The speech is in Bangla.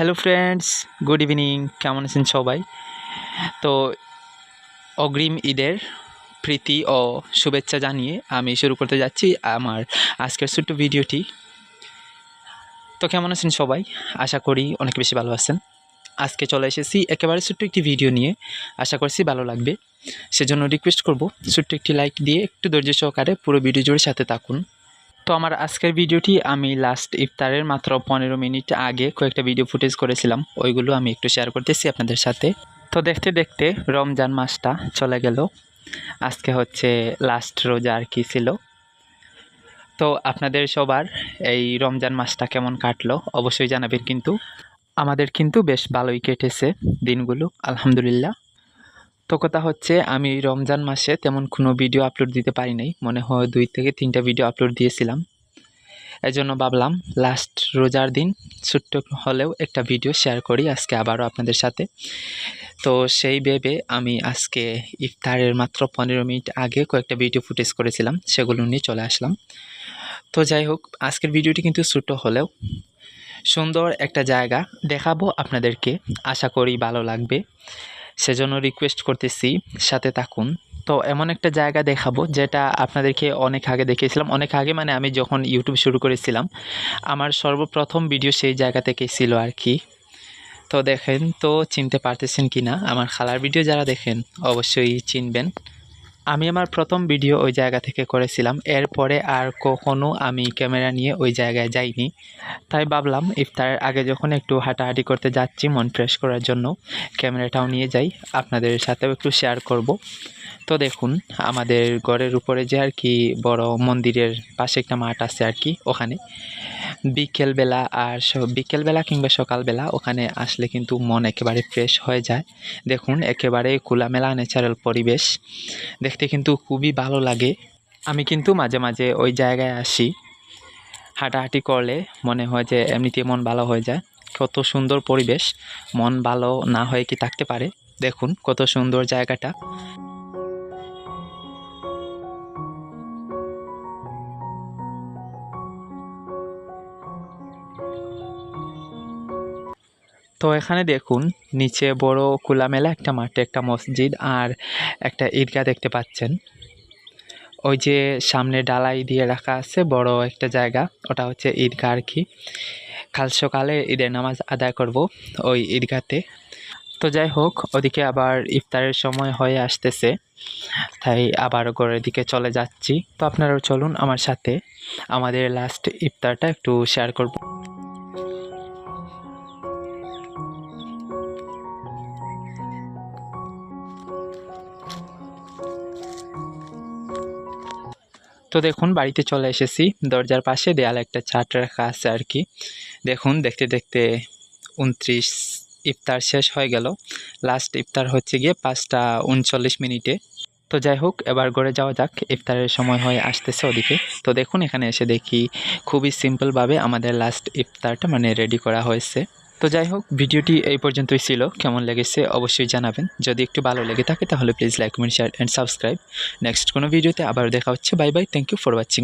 হ্যালো ফ্রেন্ডস, গুড ইভিনিং, কেমন আছেন সবাই? তো অগ্রিম ঈদের প্রীতি ও শুভেচ্ছা জানিয়ে আমি শুরু করতে যাচ্ছি আমার আজকের ছোট্ট ভিডিওটি। তো কেমন আছেন সবাই? আশা করি অনেক বেশি ভালো আছেন। আজকে চলে এসেছি একেবারে ছোট্ট একটি ভিডিও নিয়ে। আশা করছি ভালো লাগবে। সেজন্য রিকোয়েস্ট করব ছোট্ট একটি লাইক দিয়ে একটু ধৈর্য সহকারে পুরো ভিডিও জুড়ে সাথে থাকুন। তো আমার আজকের ভিডিওটি আমি লাস্ট ইফতারের মাত্র পনেরো মিনিট আগে কয়েকটা ভিডিও ফুটেজ করেছিলাম। ওইগুলো আমি একটু শেয়ার করতেছি আপনাদের সাথে। তো দেখতে দেখতে রমজান মাসটা চলে গেল। আজকে হচ্ছে লাস্ট রোজা আর কি ছিল। তো আপনাদের সবার এই রমজান মাসটা কেমন কাটলো অবশ্যই জানাবেন কিন্তু। আমাদের কিন্তু বেশ ভালোই কেটেছে দিনগুলো, আলহামদুলিল্লাহ। তো কথা হচ্ছে, আমি রমজান মাসে তেমন কোনো ভিডিও আপলোড দিতে পারি নাই মনে হয় দুই থেকে তিনটা ভিডিও আপলোড দিয়েছিলাম। এজন্য ভাবলাম লাস্ট রোজার দিন ছোট্ট হলেও একটা ভিডিও শেয়ার করি আজকে আবারও আপনাদের সাথে। তো সেই ভেবে আমি আজকে ইফতারের মাত্র পনেরো মিনিট আগে কয়েকটা ভিডিও ফুটেজ করেছিলাম, সেগুলো নিয়ে চলে আসলাম। তো যাই হোক, আজকের ভিডিওটি কিন্তু ছোটো হলেও সুন্দর একটা জায়গা দেখাবো আপনাদেরকে। আশা করি ভালো লাগবে। সেজন্য রিকোয়েস্ট করতেছি সাথে থাকুন। তো এমন একটা জায়গা দেখাবো যেটা আপনাদেরকে অনেক আগে দেখিয়েছিলাম। অনেক আগে মানে আমি যখন ইউটিউব শুরু করেছিলাম, আমার সর্বপ্রথম ভিডিও সেই জায়গা থেকে ছিল আর কি। তো দেখেন, তো চিনতে পারতেছেন কি না আমার খালার ভিডিও যারা দেখেন, অবশ্যই চিনবেন। আমি আমার প্রথম ভিডিও ওই জায়গা থেকে করেছিলাম। এরপরে আর কখনো আমি ক্যামেরা নিয়ে ওই জায়গায় যাইনি। তাই ভাবলাম ইফতারের আগে যখন একটু হাঁটাহাঁটি করতে যাচ্ছি, মন ফ্রেশ করার জন্য, ক্যামেরাটাও নিয়ে যাই। আপনাদের সাথেও একটু শেয়ার করব। তো দেখুন, আমাদের ঘরের উপরে যে আর কি বড় মন্দিরের পাশে একটা মাঠ আছে আর কি, ওখানে। বিকেলবেলা আর বিকেলবেলা কিংবা সকালবেলা ওখানে আসলে কিন্তু মন একেবারে ফ্রেশ হয়ে যায়। দেখুন, একেবারে খোলামেলা ন্যাচারাল পরিবেশ। দেখতে কিন্তু খুবই ভালো লাগে। আমি কিন্তু মাঝে মাঝে ওই জায়গায় আসি। হাঁটাহাঁটি করলে মনে হয় যে এমনিতে মন ভালো হয়ে যায়। কত সুন্দর পরিবেশ। মন ভালো না হয়ে কি থাকতে পারে? দেখুন, কত সুন্দর জায়গাটা। তো এখানে দেখুন, নিচে বড় খোলামেলা একটা মাঠে, একটা মসজিদ আর একটা ঈদগাহ দেখতে পাচ্ছেন। ওই যে সামনে ডালাই দিয়ে রাখা আছে, বড় একটা জায়গা, ওটা হচ্ছে ঈদগাহ আর কি। কাল সকালে ঈদের নামাজ আদায় করব ওই ঈদগাতে। তো যাই হোক, ওদিকে আবার ইফতারের সময় হয়ে আসতেছে, তাই আবার ঘরের দিকে চলে যাচ্ছি। তো আপনারাও চলুন আমার সাথে আমাদের লাস্ট ইফতারটা একটু শেয়ার করব। তো দেখুন, বাড়িতে চলে এসেছি। দরজার পাশে দেয়ালে একটা চার্ট রাখা আছে আর কি। দেখুন, দেখতে দেখতে উনত্রিশ ইফতার শেষ হয়ে গেল। লাস্ট ইফতার হচ্ছে গিয়ে পাঁচটা উনচল্লিশ মিনিটে। তো যাই হোক, এবার ঘরে যাওয়া যাক। ইফতারের সময় হয়ে আসতেছে ওদিকে। তো দেখুন, এখানে এসে দেখি খুবই সিম্পলভাবে আমাদের লাস্ট ইফতারটা মানে রেডি করা হয়েছে। তো যাই হোক, ভিডিওটি এই পর্যন্তই ছিল। কেমন লেগেছে অবশ্যই জানাবেন। যদি একটু ভালো লেগে থাকে তাহলে please like comment share and subscribe next কোনো ভিডিওতে আবার দেখা হচ্ছে। Bye bye thank you for watching